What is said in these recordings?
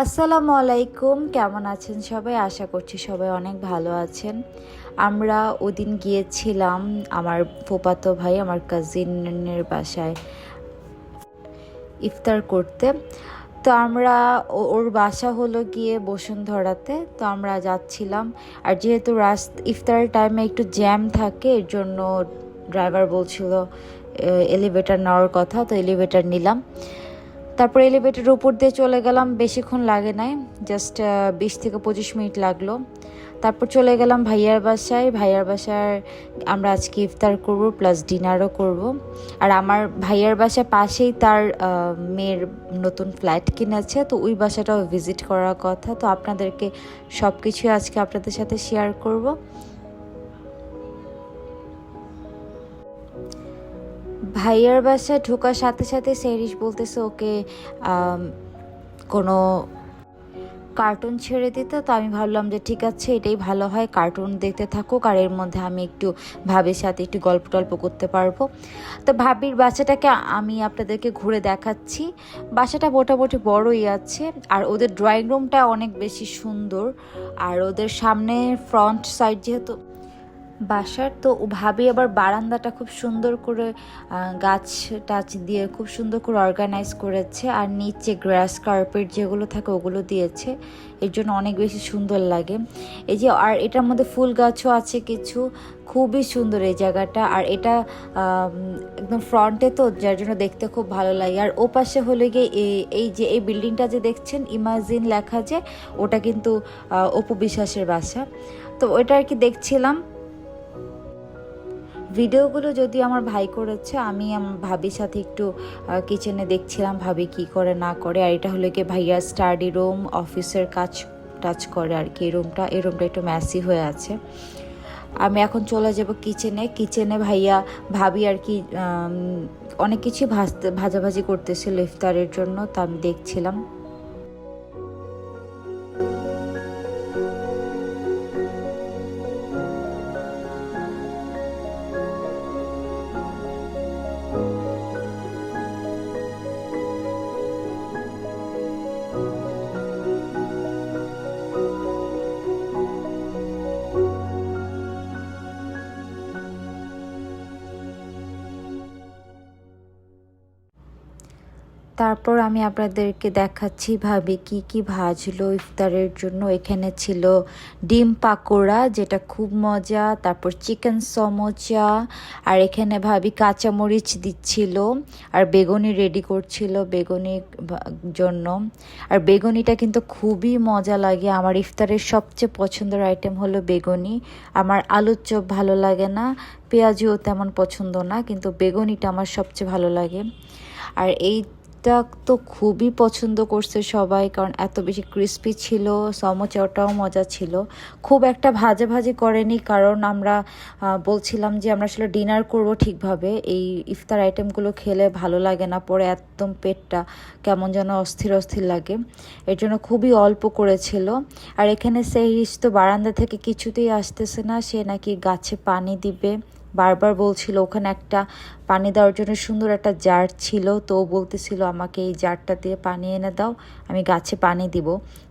আসসালামু আলাইকুম, কেমন আছেন সবাই? আশা করছি সবাই অনেক ভালো আছেন। আমরা ওদিন গিয়েছিলাম আমার ফুপাতো ভাই, আমার কাজিনের বাসায় ইফতার করতে। তো আমরা ওর বাসা হলো গিয়ে বসুন্ধরাতে। তো আমরা যাচ্ছিলাম। আর যেহেতু রাস, ইফতারের টাইমে একটু জ্যাম থাকে, এর জন্য ড্রাইভার বলছিল এলিভেটার নেওয়ার কথা, তো এলিভেটার নিলাম। তারপর এলিভেটরের উপর দিয়ে চলে গেলাম, বেশিক্ষণ লাগে নাই জাস্ট বিশ থেকে পঁচিশ মিনিট লাগল। তারপর চলে গেলাম ভাইয়ার বাসায় ভাইয়ার বাসায় আমরা আজকে ইফতার করব প্লাস ডিনারও করব। আর আমার ভাইয়ার বাসার পাশেই তার মেয়ের নতুন ফ্ল্যাট কিনেছে, তো ওই বাসাটাও ভিজিট করার কথা। তো আপনাদেরকে সব কিছুই আজকে আপনাদের সাথে শেয়ার করব। ভাইয়ার বাসায় ঢোকার সাথে সাথে সেরিস বলতেছে, ওকে কোনো কার্টুন ছেড়ে দিতে? তো আমি ভাবলাম যে, ঠিক আছে, এটাই ভালো হয় কার্টুন দেখতে থাকুক, আর এর মধ্যে আমি একটু ভাবির সাথে একটু গল্প টল্প করতে পারব। তো ভাবির বাসাটাকে আমি আপনাদেরকে ঘুরে দেখাচ্ছি। বাসাটা মোটামুটি বড়ই আছে, আর ওদের ড্রয়িং রুমটা অনেক বেশি সুন্দর, আর ওদের সামনে ফ্রন্ট সাইড যেহেতু বাসার, তো ভাবি আবার বারান্দাটা খুব সুন্দর করে গাছ টাচ দিয়ে খুব সুন্দর করে অর্গানাইজ করেছে আর নিচে গ্রাস কার্পেট যেগুলো থাকে ওগুলো দিয়েছে। এর জন্য অনেক বেশি সুন্দর লাগে। এই যে, আর এটার মধ্যে ফুল গাছও আছে কিছু। খুবই সুন্দর এই জায়গাটা। আর এটা একদম ফ্রন্টে তো, যার জন্য দেখতে খুব ভালো লাগে। আর ও পাশে হলে গিয়ে এই- যে, এই বিল্ডিংটা যে দেখছেন ইমাজিন লেখা যে, ওটা কিন্তু অপু বিশ্বাসের বাসা। তো ওইটা আর কি দেখছিলাম। ভিডিওগুলো যদি আমার ভাই করেছে, আমি ভাবির সাথে একটু কিচেনে দেখছিলাম ভাবি কি করে না করে, আর এটা হলো কি ভাইয়া স্টাডি রুম অফিসের কাজ টাচ করে আর কি রুমটা এই রুমটা একটু ম্যাসি হয়ে আছে। আমি এখন চলে যাব কিচেনে কিচেনে ভাইয়া, ভাবি আর কি অনেক কিছু ভাজতে, ভাজাভাজি করতেছিল ইফতারের জন্য, তা আমি দেখছিলাম। তারপর আমি আপনাদেরকে দেখাচ্ছি ভাবি কি কি ভাজলো ইফতারের জন্য। এখানে ছিল ডিম পাকোড়া, যেটা খুব মজা, তারপর চিকেন সমোচা, আর এখানে ভাবি কাঁচামরিচ দিচ্ছিল, আর বেগুনি রেডি করছিল বেগুনির জন্য। আর বেগুনিটা কিন্তু খুবই মজা লাগে। আমার ইফতারের সবচেয়ে পছন্দের আইটেম হলো বেগুনি। আমার আলুর চপ ভালো লাগে না, পেঁয়াজিও তেমন পছন্দ না, কিন্তু বেগুনিটা আমার সবচেয়ে ভালো লাগে। আর এইটা তো খুবই পছন্দ করছে সবাই, কারণ এত বেশি ক্রিস্পি ছিল, সমোচাটাও মজা ছিল। খুব একটা ভাজা ভাজি করেনি, কারণ আমরা বলছিলাম যে আমরা আসলে ডিনার করব ঠিকভাবে। এই ইফতার আইটেমগুলো খেলে ভালো লাগে না, পরে একদম পেটটা কেমন যেন অস্থির অস্থির লাগে। এর জন্য খুবই অল্প করেছিল। আর এখানে সেই তো বারান্দা থেকে কিছুতেই আসতেছে না, সে নাকি গাছে পানি দিবে। বারবার বলছিল, ওখানে একটা পানি দেওয়ার জন্য সুন্দর একটা জার ছিল। তো বলতেছিল, আমাকে এই জারটা দিয়ে পানি এনে দাও, আমি গাছে পানি দিব।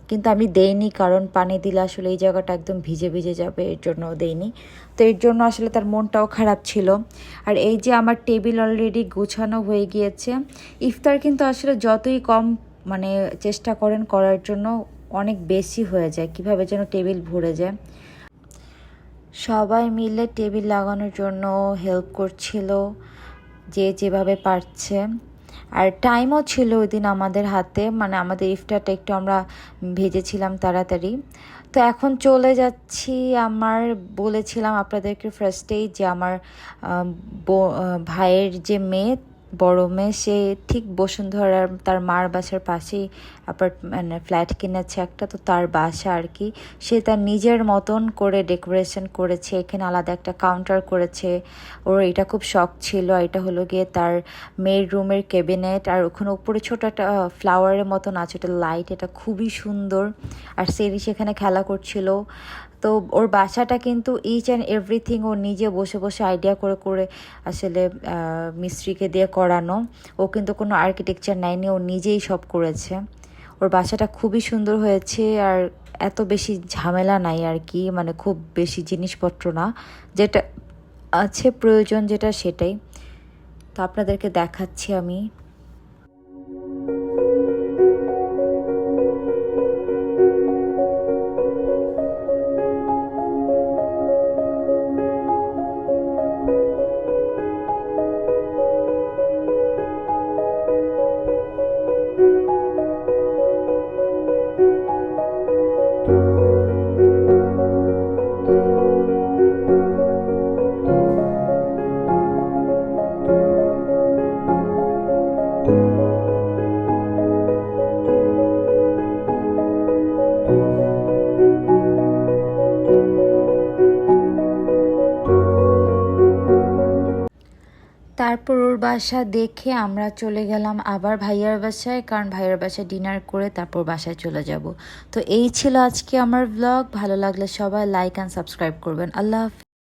কিন্তু আমি দেইনি, কারণ পানি দিলে আসলে এই জায়গাটা একদম ভিজে ভিজে যাবে, এর জন্য দেইনি। তো এর জন্য আসলে তার মনটাও খারাপ ছিল। আর এই যে আমার টেবিল অলরেডি গুছানো হয়ে গিয়েছে, ইফতার কিন্তু আসলে যতই কম মানে চেষ্টা করেন করার জন্য অনেক বেশি হয়ে যায়। কীভাবে যেন টেবিল ভরে যায়। সবাই মিলে টেবিল লাগানোর জন্য হেল্প করছিল, যে যেভাবে পারছে। আর টাইমও ছিল ওই দিন আমাদের হাতে মানে আমাদের ইফটারটা একটু আমরা ভেজেছিলাম তাড়াতাড়ি। তো এখন চলে যাচ্ছি, আমার বলেছিলাম আপনাদেরকে ফার্স্টেই যে আমার ভাইয়ের যে মেয়ে বড় মেয়ে, সে ঠিক বসুন্ধরার তার মার বাসার পাশেই অ্যাপার্ট মানে ফ্ল্যাট কিনেছে একটা, তো তার বাসা আর কি। সে তার নিজের মতন করে ডেকোরেশন করেছে, এখানে আলাদা একটা কাউন্টার করেছে। ওর এটা খুব শখ ছিল, এটা হলো গিয়ে তার মেয়ের রুমের ক্যাবিনেট আর ওখানে উপরে ছোট একটা ফ্লাওয়ারের মতন আছে, ওটা লাইট এটা খুবই সুন্দর। আর সেরি সেখানে খেলা করছিল। তো ওর বাসাটা কিন্তু ইচ অ্যান্ড এভরিথিং ও নিজে বসে বসে আইডিয়া করে করে আসলে মিস্ত্রিকে দিয়ে করানো। ও কিন্তু কোনো আর্কিটেকচার নেয়নি, ও নিজেই সব করেছে। ওর বাসাটা খুবই সুন্দর হয়েছে আর এত বেশি ঝামেলা নাই আর কি মানে খুব বেশি জিনিসপত্র না। যেটা আছে প্রয়োজন যেটা সেটাই। তো আপনাদেরকে দেখাচ্ছি আমি। Thank you. তারপর ওর বাসা দেখে আমরা চলে গেলাম আবার ভাইয়ার বাসায়, কারণ ভাইয়ার বাসায় ডিনার করে তারপর বাসায় চলে যাব। তো এই ছিল আজকে আমার ব্লগ ভালো লাগলে সবাই লাইক অ্যান্ড সাবস্ক্রাইব করবেন। আল্লাহ